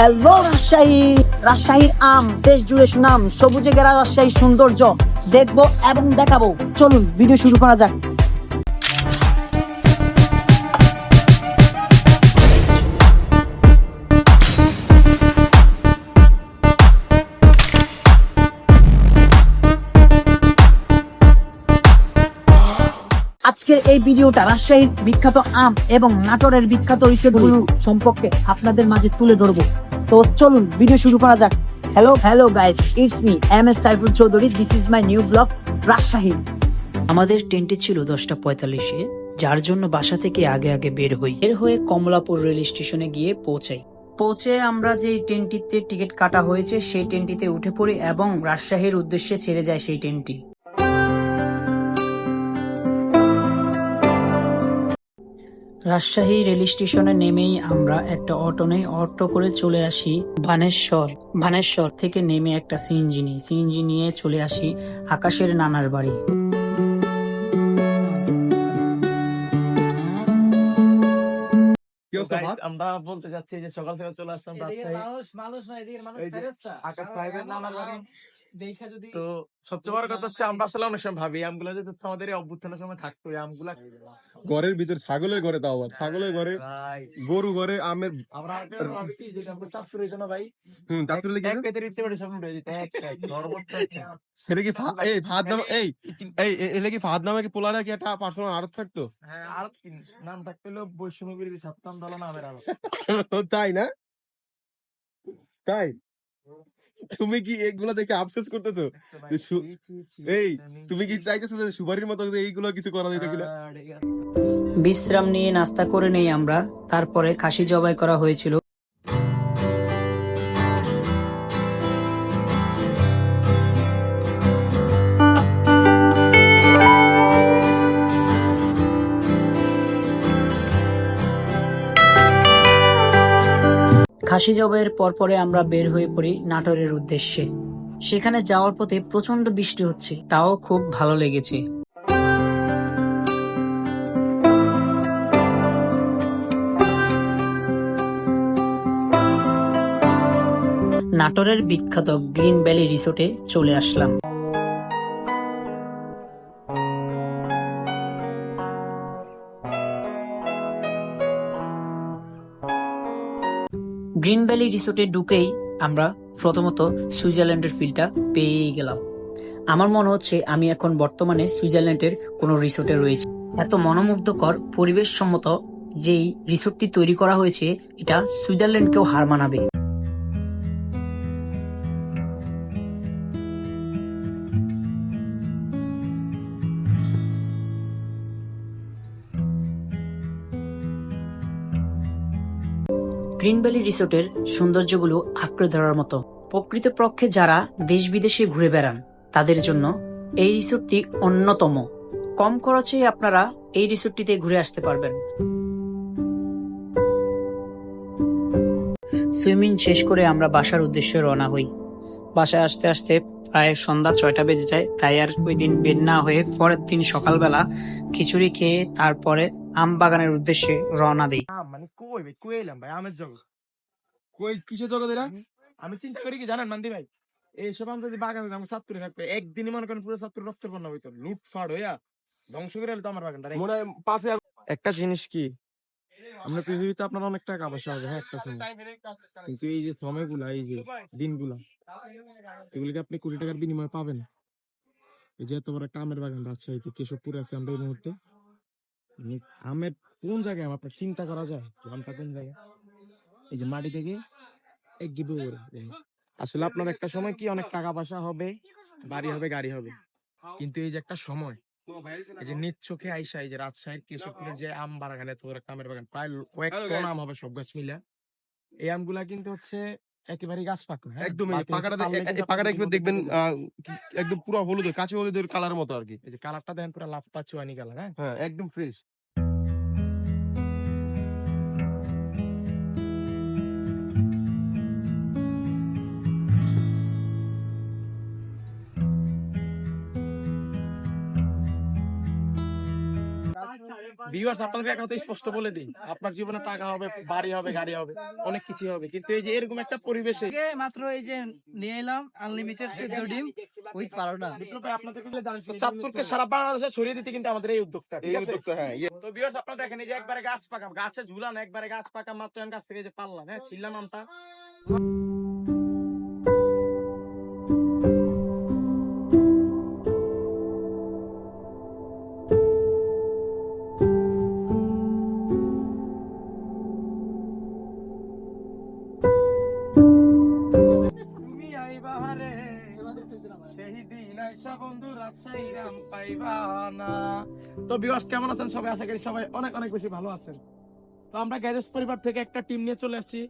Hello Rajshahi রাজশাহীর আম, দেশ জুড়ে সুনাম, সবুজে ঘেরা রাজশাহীর সৌন্দর্য। দেখব এবং দেখাবো। চলুন ভিডিও শুরু করা যাক। আজকের এই ভিডিওটা রাজশাহীর বিখ্যাত আম এবং নাটোরের বিখ্যাত রিসোর্টগুলো সম্পর্কে আপনাদের মাঝে তুলে ধরবো। তো চলুন ভিডিও শুরু করা যাক। Hello hello guys it's me M S Saiful Chowdhury this is my new vlog Rajshahi আমাদের ট্রেনটি ছিল দশটা পঁয়তাল্লিশে, যার জন্য বাসা থেকে আগে আগে বের হই। বের হয়ে কমলাপুর রেল স্টেশনে গিয়ে পৌঁছাই। পৌঁছে আমরা যে ট্রেনটিতে টিকিট কাটা হয়েছে, সেই ট্রেনটিতে উঠে পড়ি এবং রাজশাহীর উদ্দেশ্যে ছেড়ে যায় সেই ট্রেনটি। রাজশাহী রেল স্টেশনে নেমেই আমরা একটা অটো নেই অটো করে চলে আসি বানেশ্বর বানেশ্বর থেকে নেমে একটা সিএনজি নিই সিএনজি নিয়ে চলে আসি আকাশের নানার বাড়ি? আমরা বলতে যাচ্ছি যে সকাল থেকে চলে আসলাম রাজশাহী। মানুষ নয় এদিকে মানুষ আকাশ সাহেবের নানার বাড়ি। তো সবচেয়ে বড় কথা হচ্ছে আমরা আসলে অনেক সময় ভাবি আমগুলো যদি আমাদের অভ্যুত্থানের সময় থাকতো এই আমগুলা ঘরের ভিতর ছাগলের ঘরে তাও আবার। ছাগলের ঘরে গরু ঘরে আমের ভাই। হুম লেগে। সেটা কি এই ফাহাদ নামে এই এই এ- কি ফাহাদ নামে কি পোলারে কি একটা পার্সোনাল আরত থাকতো? হ্যাঁ আর নাম থাকতে তাই না? তাই? তুমি কি এগুলো দেখে আফসেস করতেছো? এই, তুমি কি চাইতেছো যে সুপারির মতো এইগুলো কিছু করা যেত কিনা। বিশ্রাম নিয়ে নাস্তা করে নেই আমরা। তারপরে খাসি জবাই করা হয়েছিল। খাসি জবাইয়ের পরপরে আমরা বের হয়ে পড়ি নাটোরের উদ্দেশ্যে। সেখানে যাওয়ার পথে প্রচণ্ড বৃষ্টি হচ্ছে, তাও খুব ভালো লেগেছে। নাটোরের বিখ্যাত গ্রিন ভ্যালি রিসোর্টে চলে আসলাম। গ্রিন ভ্যালি রিসোর্টে ঢুকেই আমরা প্রথমত সুইজারল্যান্ডের ফিলটা পেয়েই গেলাম। আমার মনে হচ্ছে আমি এখন বর্তমানে সুইজারল্যান্ডের কোনো রিসোর্টে রয়েছি। এত মনোমুগ্ধকর পরিবেশ সম্মত যেই রিসোর্টটি তৈরি করা হয়েছে, এটা সুইজারল্যান্ডকেও হার মানাবে। গ্রিন ভ্যালি রিসোর্টের সৌন্দর্যগুলো আঁকড়ে ধরার মতো। প্রকৃতপক্ষে যারা দেশ বিদেশে ঘুরে বেড়ান, তাদের জন্য এই রিসোর্টটি অন্যতম। কম খরচে আপনারা এই রিসোর্টটিতে ঘুরে আসতে পারবেন। সুইমিং শেষ করে আমরা বাসার উদ্দেশ্যে রওনা হই। বাসায় আসতে আসতে প্রায় সন্ধ্যা ছয়টা বেজে যায়, তাই আর ওই দিন বের না হয়ে পরের দিন সকালবেলা খিচুড়ি খেয়ে তারপরে আম বাগানের উদ্দেশ্যে রওনা দিই। মানে কই ভাই? কই এলাম ভাই? আমের জগৎ। কই? কিসের জগৎ এরা আমি চিন্তা করি কি জানেন মান্দি ভাই? এইসব আম যদি বাগানে আমার ছাত্রী থাকবে। একদিনই মনে করেন পুরো বন্যা হইতো লুটফাট হইয়া ধ্বংস করে তো আমার বাগানটা মনে হয় পাশে একটা জিনিস কি? আমরা পৃথিবীতে আপনার অনেক টাকা পয়সা হবে হ্যাঁ একটা সময়। কিন্তু এই যে সময়গুলা এই যে দিনগুলা এগুলিকে আপনি কোটি টাকার বিনিময়ে পাবেন। এই যে এত বড় একটা আমের বাগান রাজশাহীতে কেশবপুরে আছে আমরা এই মুহূর্তে। আমের কোন জায়গায় আম আপনার চিন্তা করা যায়? আমটা কোন জায়গায়? এই যে মাটি থেকে এক গিবো আসলে আপনার একটা সময় কি অনেক টাকা পয়সা হবে বাড়ি হবে গাড়ি হবে? কিন্তু এই যে একটা সময় এই যে নিজ চোখে আইসা এই যে রাজশাহীর কেশবপুরের যে আম বাগান বড় একটা আমের বাগান প্রায় কয়েক আম হবে সব গাছ মিলে এই আমগুলা কিন্তু হচ্ছে একেবারে গাছ পাকা হ্যাঁ? একদম এই পাকাটা পাকাটা একবার দেখবেন একদম পুরো হলুদের কাঁচা হলুদের কালার মতো আর কি। এই যে কালারটা দেখেন পুরো লাফ পাচ্ছ আনি কালার হ্যাঁ? হ্যাঁ একদম ফ্রেশ ভিউয়ার্স আপনাদের একটা কথা স্পষ্ট বলে দিই। আপনার জীবনে টাকা হবে বাড়ি হবে গাড়ি হবে অনেক কিছু হবে। কিন্তু এই যে এরকম একটা পরিবেশে মাত্র এই যে নিয়ে এলাম আনলিমিটেড সেদ্ধ ডিম উইথ পারোটা। চাঁদপুরকে সারা বাংলাদেশে ছড়িয়ে দিতে কিন্তু আমাদের এই উদ্যোগটা। ঠিক এই আছে? উদ্যোক্তা হ্যাঁ ইয়ে তো ভিউয়ার্স আপনারা দেখেন এই যে একবারে গাছ পাকা গাছে ঝুলান একবারে গাছ পাকা মাত্র এখান গাছ থেকে যে পারলাম হ্যাঁ ছিলাম আমটা তো ভিউয়ার্স কেমন আছেন? সবাই আশা করি সবাই অনেক অনেক বেশি ভালো আছেন। তো আমরা গ্যাজেস পরিবার থেকে একটা টিম নিয়ে চলে আসছি।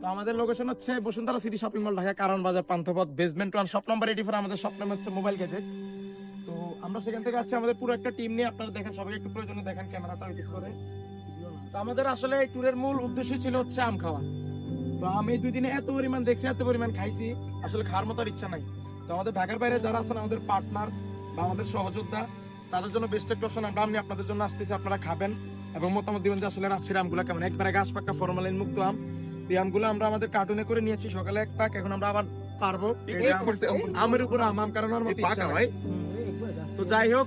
তো আমাদের লোকেশন হচ্ছে Bashundhara city shopping mall Dhaka Karwan Bazar, Panthapath basement one shop number eighty four আমাদের শপ নাম হচ্ছে মোবাইল গ্যাজেট তো আমরা সেখান থেকে আসছি, আমাদের পুরো একটা টিম নিয়ে। আপনারা দেখেন সবাই একটু প্রয়োজনে দেখেন ক্যামেরাটা ইউজ করে। তো আমাদের আসলে এই ট্যুরের মূল উদ্দেশ্য ছিল হচ্ছে আম খাওয়া। তো আমি এই দুই দিনে এত পরিমাণ দেখছি, এত পরিমাণ খাইছি, আসলে খাওয়ার মতো আর ইচ্ছা নাই। তো আমাদের ঢাকার বাইরে যারা আছেন, আমাদের পার্টনার বা আমাদের সহযোদ্ধা তাদের জন্য বেস্ট একটা অপশন আমরা আমি আপনাদের জন্য আসতেছি আপনারা খাবেন। এবং মতামত দিবেন যে আসলে রাজশাহীর আমগুলো কেমন। একবারে গাছ পাক্কা ফরমালিন মুক্ত আম। এই আমগুলো আমরা আমাদের কার্টুনে করে নিয়েছি সকালে এক পাক এখন আমরা আবার পারব। আমের উপর আম আম কারণ। তো যাই হোক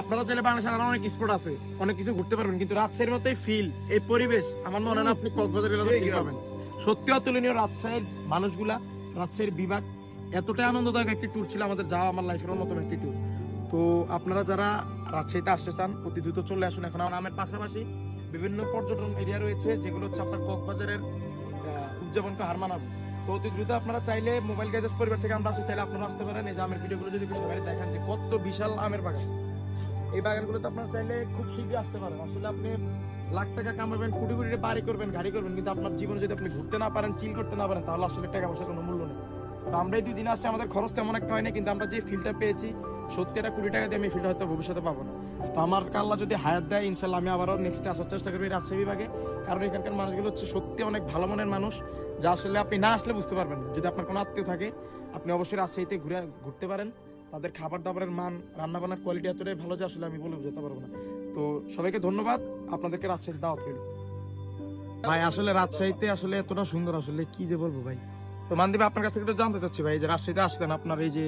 আপনারা চাইলে বাংলাদেশের আরও অনেক স্পট আছে। অনেক কিছু ঘুরতে পারবেন কিন্তু রাজশাহীর মতো ফিল এই পরিবেশ। আমার মনে হয় আপনি কক্সবাজারের সেই ফিল পাবেন। সত্যি অতুলনীয় রাজশাহীর মানুষগুলা রাজশাহীর বিভাগ এতটাই আনন্দদায়ক একটি ট্যুর ছিল আমাদের যাওয়া আমার লাইফের অন্যতম একটি ট্যুর তো আপনারা যারা রাজশাহীতে আসতে চান, অতি দ্রুত চলে আসুন। এখন আমার পাশাপাশি বিভিন্ন পর্যটন এরিয়া রয়েছে, যেগুলো হচ্ছে আপনার কক্সবাজারের উদযাপনকে হার মানাবে। তো অতি দ্রুত আপনারা চাইলে মোবাইল গ্যাজেস পরিবার থেকে আমরা আসতে চাইলে আপনারা আসতে পারেন। এই যে আমের ভিডিওগুলো যদি সবাই দেখেন যে কত বিশাল আমের বাগান। এই বাগানগুলোতে আপনারা চাইলে খুব শীঘ্রই আসতে পারেন। আসলে আপনি লাখ টাকা কামাবেন, কোটি কোটি বাড়ি করবেন, গাড়ি করবেন, কিন্তু আপনার জীবনে যদি আপনি ঘুরতে না পারেন চিল করতে না পারেন, তাহলে আসলে টাকা পয়সার কোনো মূল্য নেই। তো আমরা এই দুই দিন আসছি, আমাদের খরচ তেমন একটা হয়নি, কিন্তু আমরা যে ফিলটা পেয়েছি সত্যি এটা কুড়ি টাকা দিয়ে আমি ফিলটা হয়তো ভবিষ্যতে পাবো না। তো আমার আল্লাহ যদি হায়াত দেয় ইনশাল্লাহ আমি আবারও নেক্সটে আসার চেষ্টা করব রাজশাহী বিভাগে। কারণ এখানকার মানুষগুলো হচ্ছে সত্যি অনেক ভালো মনের মানুষ যা আসলে আপনি না আসলে বুঝতে পারবেন না। যদি আপনার কোনো আত্মীয় থাকে আপনি অবশ্যই রাজশাহীতে ঘুরে ঘুরতে পারেন। তাদের খাবার দাবারের মান রান্না বান্নার কোয়ালিটি এতটাই ভালো যে আসলে আমি বলে বোঝাতে পারব না। তো সবাইকে ধন্যবাদ আপনাদেরকে রাজশাহীর দাওয়াত রইল। ভাই আসলে রাজশাহীতে আসলে এতটা সুন্দর আসলে কি যে বলব ভাই? তো মানদীপ আপনার কাছে একটু জানতে চাচ্ছি ভাই এই যে রাজশাহীতে আসলেন আপনার এই যে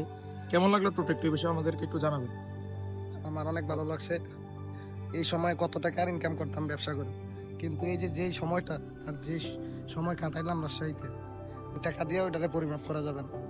কেমন লাগল একটু বিষয়ে আমাদেরকে একটু জানাবেন? আমার অনেক ভালো লাগছে। এই সময় কত টাকা আর ইনকাম করতাম ব্যবসা করে। কিন্তু এই যে, যেই সময়টা আর যে সময় কাটাইলাম রাজশাহীতে টাকা দিয়ে ওইটারে পরিমাপ করা যাবে না।